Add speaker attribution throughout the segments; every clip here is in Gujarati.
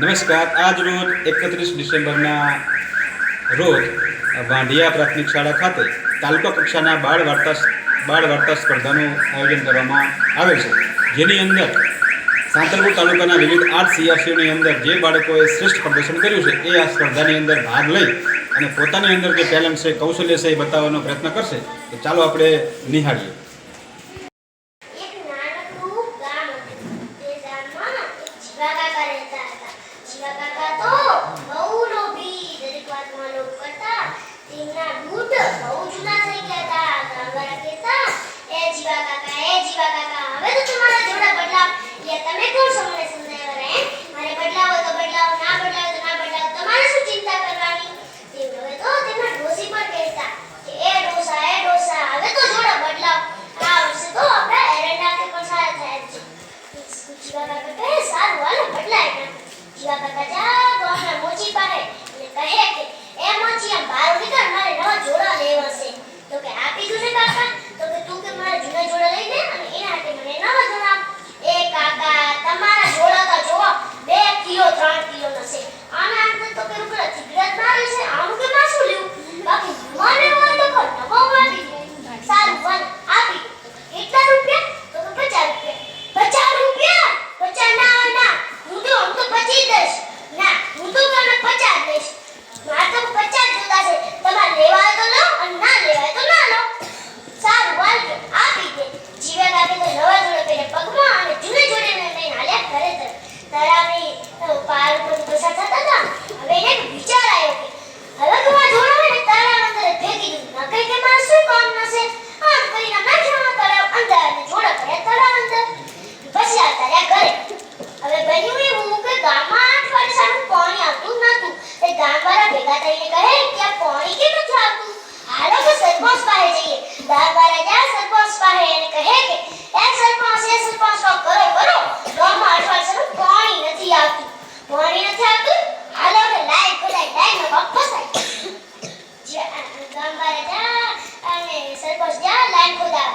Speaker 1: નમસ્કાર, આજ રોજ એકત્રીસ ડિસેમ્બરના રોજ વાંઢિયા પ્રાથમિક શાળા ખાતે તાલુકા કક્ષાના બાળ વાર્તા બાળ વાર્તા સ્પર્ધાનું આયોજન કરવામાં આવે છે. જેની અંદર સાંતરપુર તાલુકાના વિવિધ આઠ સીઆરસીઓની અંદર જે બાળકોએ શ્રેષ્ઠ પ્રદર્શન કર્યું છે, એ આ સ્પર્ધાની અંદર ભાગ લઈ અને પોતાની અંદર જે ટેલેન્ટ છે, કૌશલ્ય છે, એ બતાવવાનો પ્રયત્ન કરશે. તો ચાલો આપણે નિહાળીએ.
Speaker 2: કાકા તો કે, તું કે મારા જૂના જોડા લઈ દે અને એના હાથે મને નવા જોડા એ કાકા બે કિલો, ત્રણ કિલો છે. આના અંદર તો પેલું પેલા સિગરેટ મારે છે આનું કે લેવું? બાકી મને હોય તો કોઈ નવો આપી સારું વન આપી તો કે પચાસ રૂપિયા પચાસ રૂપિયા પચાસ ના ના હું તો હું તો પચીસ દઈશ ના હું તો તને પચાસ દઈશ મારે તો પચાસ જોતા છે તમારે લેવા હોય તો લો અને ના લેવા હોય તો ના લો સારું વાંધો આપી દે જીવે કાકે તો નવા જોડે પહેરે પગમાં અને જૂને જોડે ને લઈને હાલ્યા ઘરે તરફ તળાવની અ, પાર ઉપર પસાર થતા હતા હવે એને એક વિચાર આવ્યો કે હવે તો આ જોડો હોય ને તળાવ અંદર ફેંકી દઉં ન કઈ કે મારે શું કામ નશે આમ કરીને નાખ્યો તળાવ અંદર અને જોડો પડ્યા તળાવ અંદર પછી આવતા રહ્યા ઘરે હવે બન્યું એવું કે ગામમાં આઠ વર્ષાનું પાણી આવતું નતું તે ગામવાળા ભેગા થઈને કહે કે આ પાણી કેમ નથી આવતું? હાલો કે સરપંચ પાસે જઈએ. ગામવાળા ગયા સરપંચ પાસે એને કહે કે, એ સરપંચ એ સરપંચ કરો કરો. ગામમાં આઠ વર્ષાનું પાણી નથી આવતું. પાણી નથી આવતું? હાલો કે લાઈટ ખોલાય નો માં ફસાય ગામવાળા જા અને સરપંચ જા લાઈન ખોદા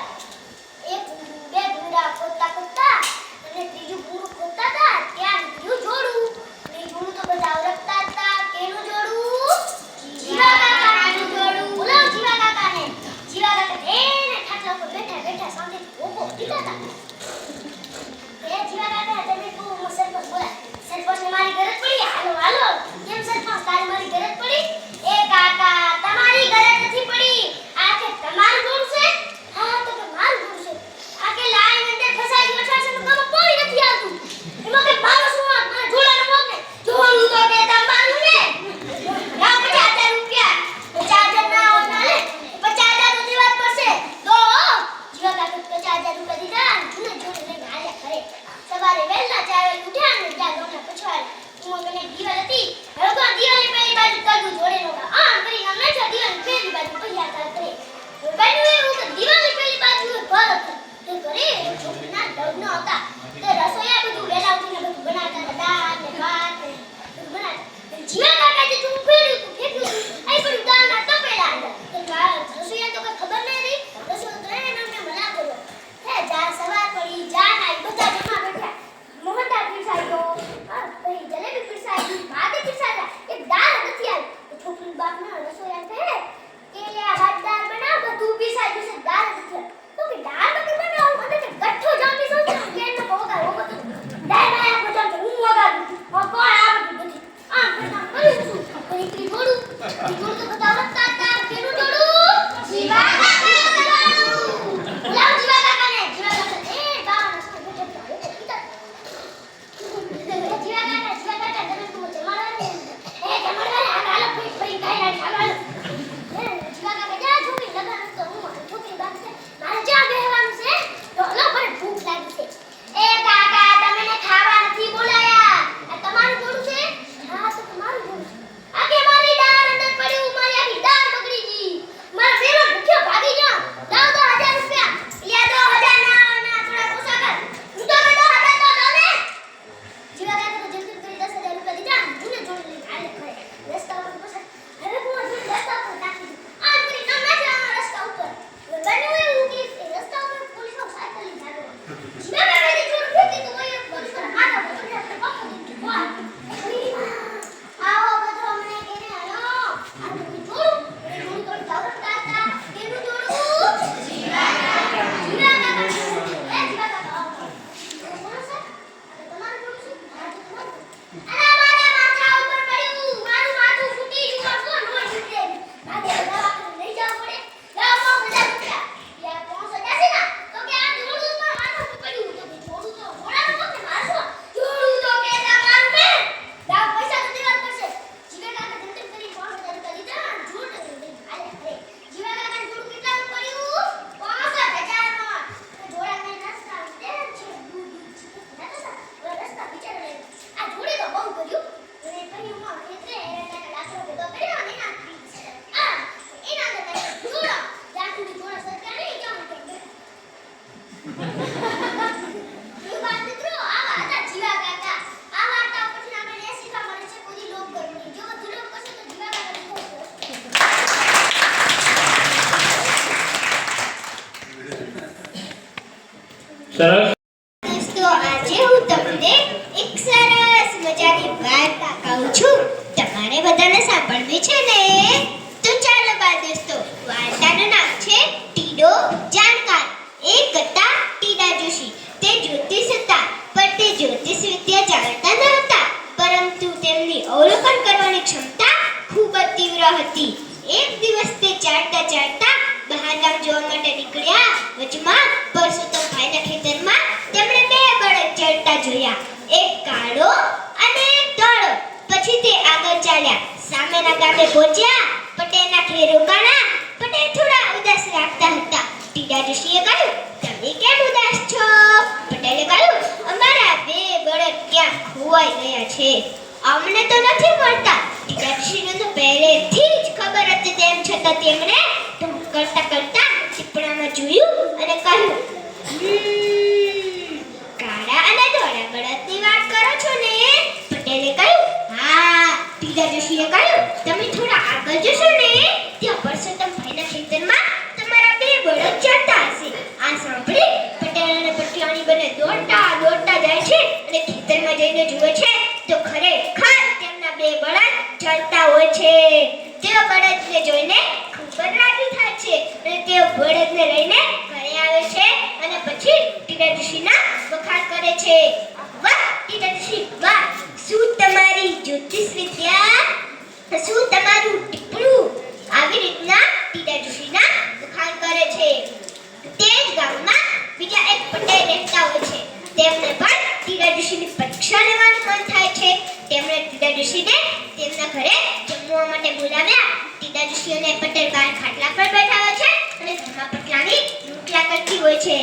Speaker 2: Yeah. રોકાણા? પણ એ
Speaker 3: થોડા ઉદાસ લાગતા હતા. ટીડા ઋષિએ કહ્યું, તમે કેમ ઉદાસ છો? પટેલે કહ્યું, અમારા બે બળદ ક્યાં ખોવાઈ ગયા છે? અમને તો નથી મળતા. ટીડા ઋષિને તો પહેલેથી જ ખબર હતી તેમ છતાં તેમણે ઢોંક કરતા કરતા ટીપણામાં જોયું અને કહ્યું કાળા અને ધોળા બળદની વાત કરો છો ને? પટેલે કહ્યું, હા. ટીડા ઋષિએ કહ્યું, તમે થોડા આગળ જશો ને? બેઠા છે અને ઘરમાં પટલાની રૂપિયા કરતી હોય છે.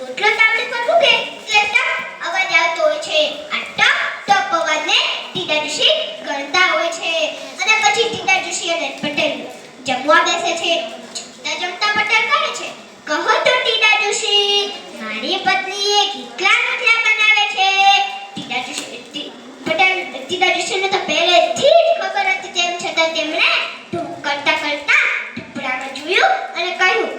Speaker 3: રોટલો તાવડી પર મૂકે એટલે ટપ અવાજ આવતો હોય છે. આ ટપ ટપ અવાજને ટીટા જોશી ગણતા હોય છે. અને પછી ટીટા જોશી અને પટેલ જમવા બેસે છે. જમતા જમતા પટેલ કહે છે, કહો તો ટીટા જોશી મારી પત્નીએ કેટલા રોટલા બનાવે છે? ટીટા જોશી પટેલ ટીટા જોશીને તો પહેલેથી જ ખબર હતી તેમ છતાં તેમણે લીધું અને કહ્યું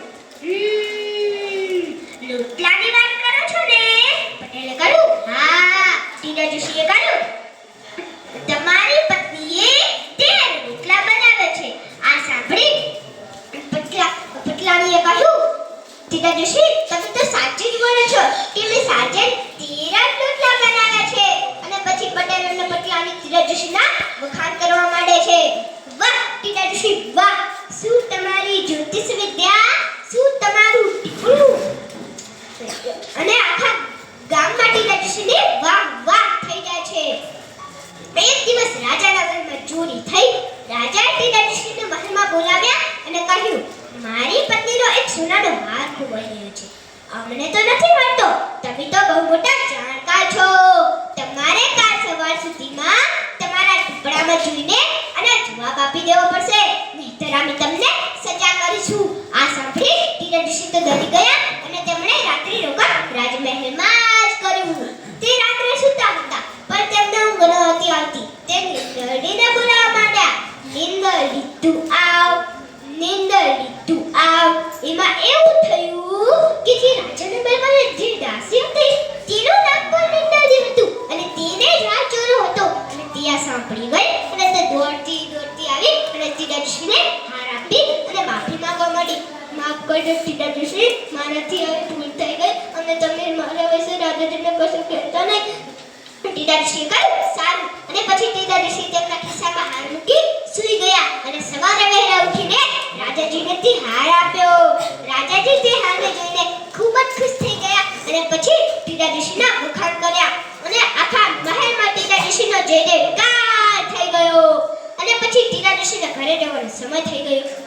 Speaker 3: લોટલાની વાત કરો છો ને? પટેલે કહ્યું હા. ટીના જોશીએ કહ્યું પૂરી થઈ. રાજા તિલક્ષીને મહેલમાં બોલાવ્યા અને કહ્યું, મારી પત્નીનો એક સોનાનો હાર ખૂબ રહ્યો છે. અમને તો નથી મળતો. તમે તો બહુ મોટા જાણકાર છો. તમારે કાલ સવાર સુધીમાં તમારા ટુકડામાં જોઈને અને જવાબ આપી દેવો પડશે. નહીતર અમે તમને સજા કરીશું. આ સાંભળી તિલક્ષી તો ડરી ગયા અને તેમણે રાત્રિ રોકાણ રાજમહેલમાં જ કર્યું. તે રાત્રે સુતા હતા પણ તેમને ઊંઘ નહોતી આવતી. તે 什么？听歌。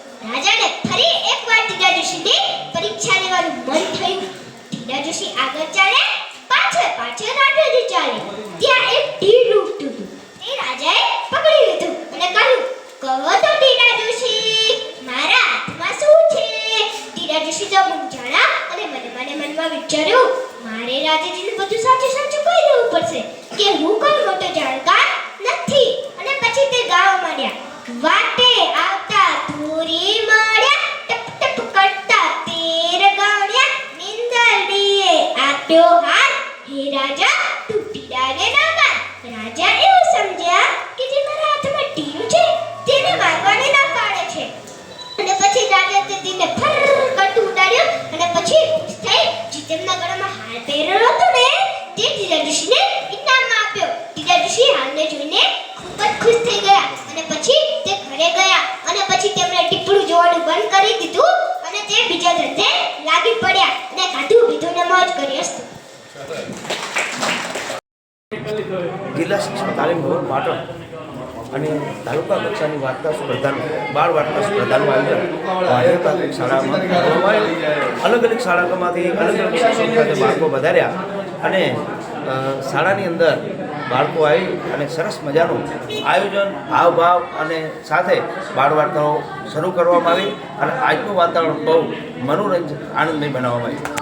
Speaker 4: જિલ્લા શિક્ષણ તાલીમ ભવન પાટણ અને તાલુકા કક્ષાની વાર્તા સ્પર્ધાનું, બાળ વાર્તા સ્પર્ધાનું આયોજન પ્રાથમિક શાળામાં અલગ અલગ શાળામાંથી અલગ અલગ શિક્ષણ ખાતે બાળકો વધાર્યા અને શાળાની અંદર બાળકો આવી અને સરસ મજાનું આયોજન, હાવભાવ અને સાથે બાળ વાર્તાઓ શરૂ કરવામાં આવી અને આજનું વાતાવરણ બહુ મનોરંજન, આનંદમય બનાવવામાં આવ્યું.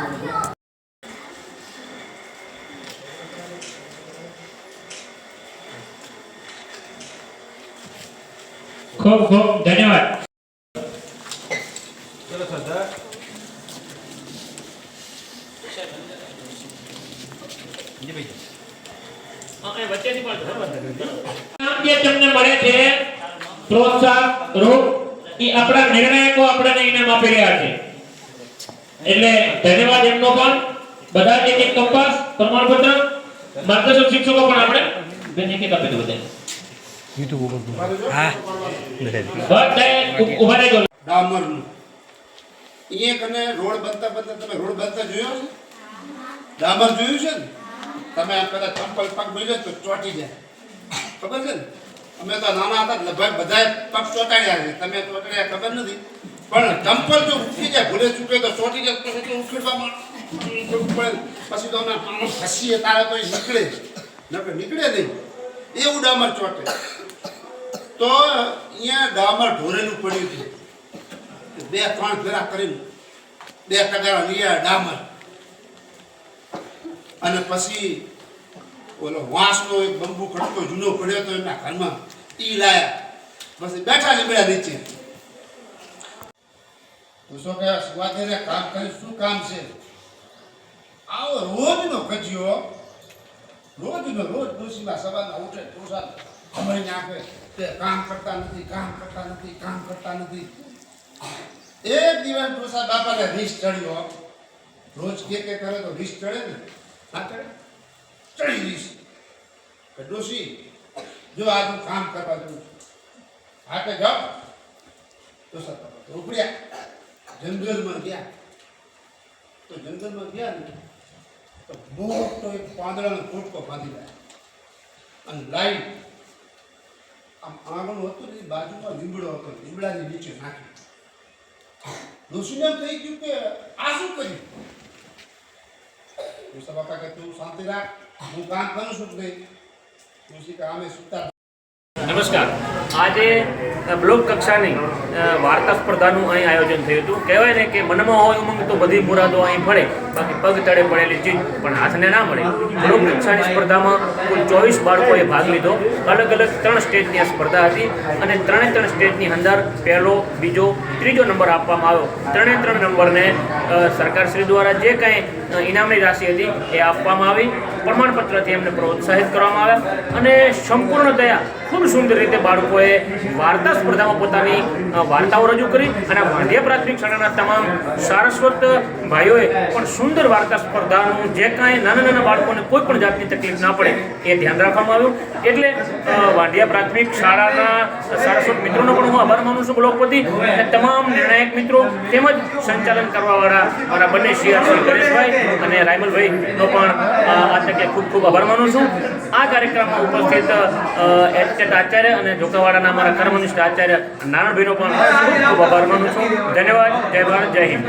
Speaker 5: ખૂબ ખૂબ ધન્યવાદ. તમને રૂપ, એ આપણા નિર્ણાયકો આપણને ઇનામ આપી રહ્યા છે. એટલે ધન્યવાદ એમનો પણ. બધા એક એક કંપાસ પ્રમાણપત્ર, માર્ગદર્શક શિક્ષકો પણ આપણે. બેન એક આપી દો બધાને. બધાએ ઉપર હા.
Speaker 6: ડામરનું એ કને રોડ બનતા બનતા તમે રોડ બનતા જોયો છે ડામર જોયું છે ને? તમે આ કદાચ ચંપલ પગ મિલે તો ચોટી જાય. ખબર છે ને? અમે તો નાના હતા લગભગ બધાએ પગ ચોટાડ્યા છે. તમે ચોટાડ્યા ખબર નથી. પણ ચંપલ જો ઉઠી જાય, ભૂલે ચૂકે તો ચોટી જાય, તો તો ઉખેડવામાં પછી તો અમે ફસીએ તારે તો નીકળે. નકર નીકળે નહીં. એવું ડામર ચોટે. તો અહીંયા ડામાં ઢોરેલું પડ્યું છે. બે ત્રણ ફેરા કરીને બે ટકારા લીયા ડામર. અને પછી ઓલો વાંસનો એક બંબુ ખડકો જૂનો પડ્યો તો એના ઘરમાં ઈ લાયા. પછી બેઠા લીમડા નીચે. પૂછો કે, સ્વાધીને કામ કરી શું કામ છે? આવો રોજનો કજિયો રોજનો રોજ ડોસીમાં સવારના ઉઠે ડોસા ખમણી નાખે તે કામ કરતા નથી, કામ કરતા નથી, કામ કરતા નથી. એક દિવસ ડોસા બાપાને રીસ ચડ્યો. રોજ કે કે કરે તો રીસ ચડે ને? હા ચડે? ચડી રીસ. ડોસી જો આ તું કામ કરવા જવું છું. હા કે જાઓ ડોસા બાપા તો ઉપડ્યા. જંગલમાં ગયા. તો જંગલમાં ગયા ને, તો મોટો એક પાંદડાનો ટોટકો બાંધી લાય અને લાઈન આમ આંગણું હતું ને બાજુમાં લીમડો હતો, લીમડાની નીચે નાખ્યું. ઋષિને થઈ ગયું કે આ શું કર્યું? ઋષભ બાપા કે તું શાંતિ રાખ, હું કામ કરું છું નહીં. ઋષિ કે આમે સુતા
Speaker 7: નમસ્કાર. આજે બ્લોક કક્ષાની વાર્તા સ્પર્ધાનું અહીં આયોજન થયું હતું. કહેવાય ને કે મનમાં હોય ઉમંગ તો બધી મુરાદો અહીં ફળે. બાકી પગ તળે પડેલી ચીજ પણ હાથને ના મળે. બ્લોક કક્ષાની સ્પર્ધામાં કુલ ચોવીસ બાળકોએ ભાગ લીધો. અલગ અલગ ત્રણ સ્ટેજની આ સ્પર્ધા હતી અને ત્રણે ત્રણ સ્ટેજની અંદર પહેલો, બીજો, ત્રીજો નંબર આપવામાં આવ્યો. ત્રણે ત્રણ નંબરને સરકારશ્રી દ્વારા જે કાંઈ ઇનામની રાશિ હતી એ આપવામાં આવી. પ્રમાણપત્રથી એમને પ્રોત્સાહિત કરવામાં આવ્યા અને સંપૂર્ણતયા ખૂબ સુંદર રીતે બાળકોએ વાર્તા સ્પર્ધામાં પોતાની વાર્તાઓ રજૂ કરી અને વાંધ્યા પ્રાથમિક શાળાના તમામ સારસ્વત ભાઈઓએ પણ સુંદર વાર્તા સ્પર્ધાનું જે કાંઈ નાના નાના બાળકોને કોઈ પણ જાતની તકલીફ ના પડે એ ધ્યાન રાખવામાં આવ્યું. એટલે વાંઢિયા પ્રાથમિક શાળાના સારસ્વત મિત્રોનો પણ હું આભાર માનું છું બ્લોકપતિ અને તમામ નિર્ણાયક મિત્રો તેમજ સંચાલન કરવાવાળા મારા બંને શ્રી ગણેશભાઈ અને રાયમલભાઈનો પણ આ તકે ખૂબ ખૂબ આભાર માનું છું. આ કાર્યક્રમમાં ઉપસ્થિત એચટેટ આચાર્ય અને જોકાવાડાના અમારા કર્મનિષ્ઠ આચાર્ય નારાયણભાઈનો પણ ખૂબ ખૂબ આભાર માનું છું. ધન્યવાદ. જય ભારત. જય હિન્દ.